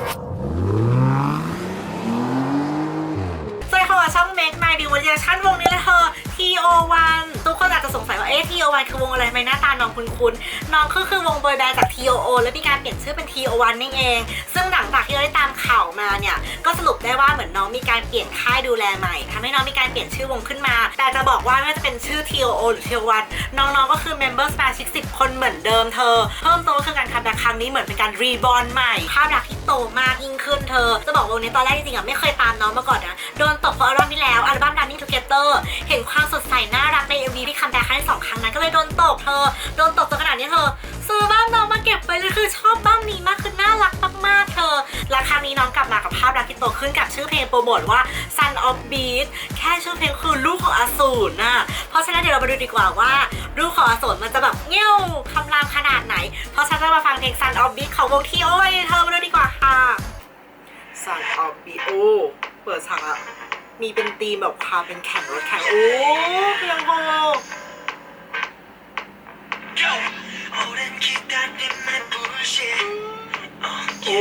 สวัสดีค่ะช่อง Make My d e v o l u t i o n วงนี้เลยเธอ TO1 ทุกคนอาจจะสงสัยว่าเอ๊ะ TO1 คือวงอะไรทำไมหน้าตาน้องคุ้นๆน้องก็คือวงเบอยแบนจาก TOO แล้วมีการเปลี่ยนชื่อเป็น TO1 นี่เอง ซึ่งหลังจากที่เราได้ตามข่าวมาเนี่ย ก็สรุปได้ว่าเหมือนน้องมีการเปลี่ยนค่ายดูแลใหม่ทำให้น้องมีการเปลี่ยนชื่อวงขึ้นมา แต่จะบอกว่าไม่ว่าจะเป็นชื่อ TOO หรือ TO1 น้องๆก็คือ member สมาชิก10คนเหมือนเดิมเธอ เพิ่มเติมก็คือการคัมแบ็คครั้งนี้เหมือนเป็นการรีบอ n ใหม่ภาพลักษณ์ที่โตมากยิ่งขึ้นเธอ จะบอกว่าวงนี้ตอนแรกจริงๆอะไม่เคยตามน้องมาก่อนนะโดนตกเพราะอัลบั้มที่แล้วอัลบั้ม Running Together เห็นความ น่ารักใน MV ที่คัมแบ็คครั้งที่สองครั้งนั้นก็เลยโดนตกเธอ โดนตกจนขนาดนี้เธอ ซื้อบ้ามน้องมาเก็บไปเลยคือชอบบ้ามนี้มากคือน่ารักมากๆเธอและครั้งนี้น้องกลับมากับภาพลักที่โตขึ้นกับชื่อเพลงโปรโมทว่า Son of Beat แค่ชื่อเพลงคือลูกของอสูรน่ะเพราะฉะนั้นเดี๋ยวเรามาดูดีกว่าว่าลูกของอสูรมันจะแบบเงี้ยวคำรามขนาดไหน เพราะฉะนั้นจะมาฟังเพลง Son of Beat ของวงทีโอ้ยเธอมาดูดีกว่าค่ะ Son of Beat โอ้เปิดฉากอะ มีเป็นธีมแบบความเป็นแข่งรถแข่งโอ้เพียงพอโอ้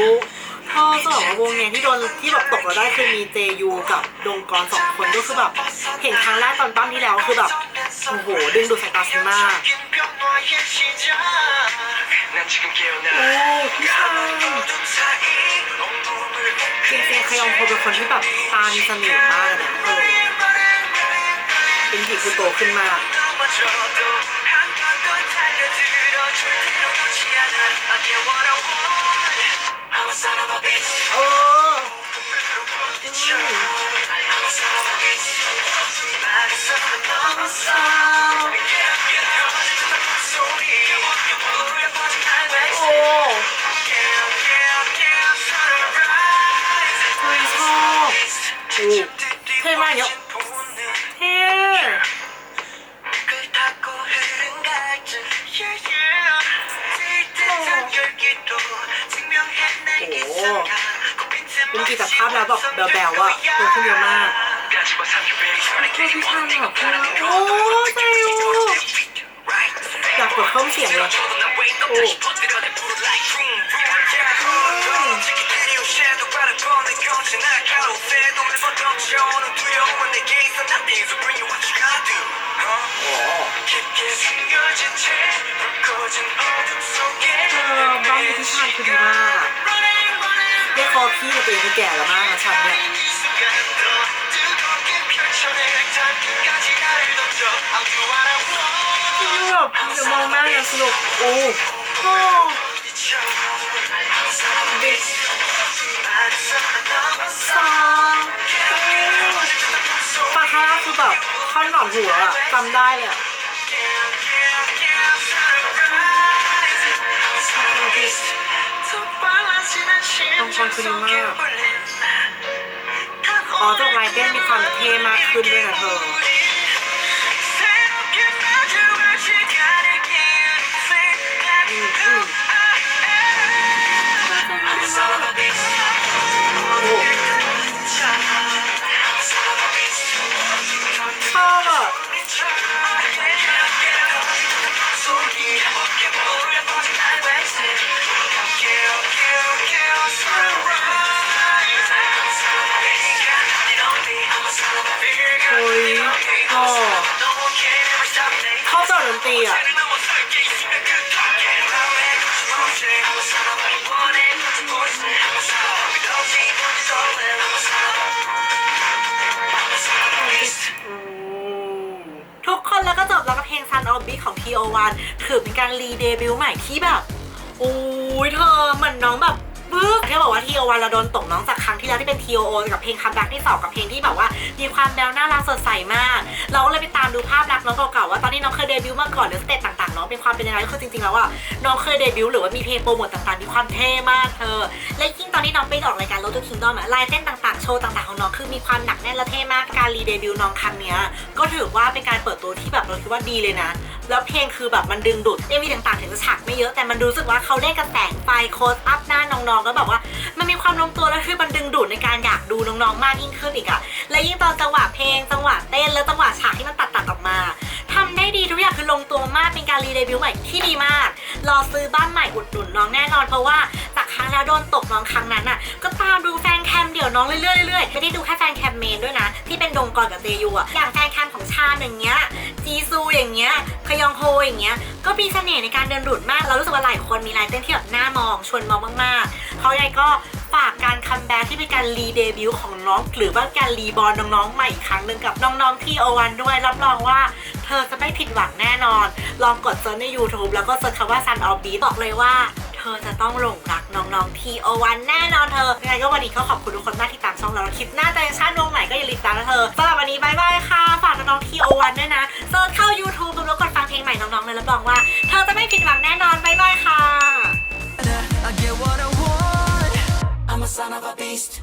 เธอจะบอกว่าวงเนี้ยที่โดนที่แบบตกเราได้คือมีเจยูกับดงกรสองคนก็คือแบบเห็นครั้งแรกตอนปั้มที่แล้วคือแบบโอ้โหดึงดูดสายตาฉันมากโอ้พี่ชาย จริงๆเคยองพเป็นคนที่แบบตามีเสน่ห์มากเลยนะเออเป็นผีคือโตขึ้นมากโอ้โเป็นกีจากภาพแล้วแบบแบลๆอะตัวขึ้นเยอะมากตัวพี่ชายแบบโอ้เซลอยากกดเข้าเสียงเลยโอ้ เรียกคอพี่กับตัวเองคือแก่แล้วมากนะฉันเนี่ยคือแบบเดี๋ยวมองหน้าอย่างสนุกโอ้โหสองปากคาร่าคือแบบท่อนหนอนหัวอะจำได้เลยอะ ต้องคอนคือดีมาก อ๋อจบลายเต้นมีความเท่มากขึ้นด้วยนะเธออื ยหล่อชอบจังดนตรีอะทุกคนแล้วก็จบแล้วกับเพลง Sun of Beat ของ TO1 ถือเป็นการรีเดบิวต์ใหม่ที่แบบโอ้ยเธอเหมือนน้องแบบ บึ้กที่บอกว่า TO1 เราโดนตกน้องจากครั้งที่แล้วที่เป็น TOO กับเพลงคัมแบ็กที่สองกับเพลงที่แบบว่า มีความแบวน่ารักสดใสมาก เราก็เลยไปตามดูภาพลักษณ์น้องเก่าๆว่าตอนนี้น้องเคยเดบิวต์มาก่อนหรือสเตจต่างๆน้องเป็นความเป็นยังไงก็คือจริงๆแล้วว่าน้องเคยเดบิวต์หรือว่ามีเพลงโปรโมทต่างๆมีความเท่มากเธอ และยิ่งตอนที่น้องไปออกรายการ Road to Kingdom อะลายเต้นต่างๆโชว์ต่างๆของน้องคือมีความหนักแน่นและเท่มากการรีเดบิวต์น้องครั้งเนี้ยก็ถือว่าเป็นการเปิดตัวที่แบบเราคิดว่าดีเลยนะ แล้วเพลงคือแบบมันดึงดูดเอวีต่างๆถึงจะฉากไม่เยอะแต่มันรู้สึกว่าเขาเล่นกระแสงไฟโคสอัพหน้าน้องๆก็แบบว่ามันมีความลงตัวแล้วคือมันดึงดูดในการอยากดูน้องๆมากยิ่งขึ้นอีกอะและยิ่งตอนจังหวะเพลงจังหวะเต้นแล้วจังหวะฉากที่มันตัดตัดออกมาทำได้ดีทุกอย่างคือลงตัวมากเป็นการรีเดบิวต์ใหม่ที่ดีมากรอซื้อบ้านใหม่อุดหนุนน้องแน่นอนเพราะว่า รั้งแล้วโดนตกน้องครั้งนั้นอะก็ตามดูแฟนแคมเดี๋ยวน้องเรื่อยๆเรื่อยๆไม่ได้ดูแค่แฟนแคมเมนด้วยนะ ที่เป็นดงกอนกับเตยูอะอย่างแฟนแคมของชาอย่างเงี้ยจีซูอย่างเงี้ยคยองโฮอย่างเงี้ยก็มีเสน่ห์ในการเดินดูดมาก เรารู้สึกว่าหลายคนมีลายเต้นที่แบบน่ามองชวนมองมากๆเขาใหญ่ก็ฝากการคัมแบ็กที่เป็นการรีเดบิวต์ของน้องหรือว่าการรีบอลน้องๆใหม่อีกครั้งหนึ่งกับน้องๆที่โอวันด้วย รับรองว่าเธอจะไม่ผิดหวังแน่นอน ลองกดเซิร์ชใน YouTube แล้วก็เซิร์ชคำว่า Sun of Beat บอกเลยว่า เธอจะต้องหลงรักน้องๆทีโอวันแน่นอนเธอยังไงก็วันนี้ก็ขอบคุณทุกคนมากที่ตามช่องเราคลิปหน้าจะยังชาติวงไหนก็อย่าลืมตามนะเธอสำหรับวันนี้บายบายค่ะ ฝากน้องๆทีโอวันด้วยนะเซิร์ชเข้า YouTube แล้วกดฟังเพลงใหม่น้องๆเลยรับรองว่า เธอจะไม่ผิดหวังแน่นอนบายบายค่ะ I get what I want. I'm a son of a beast.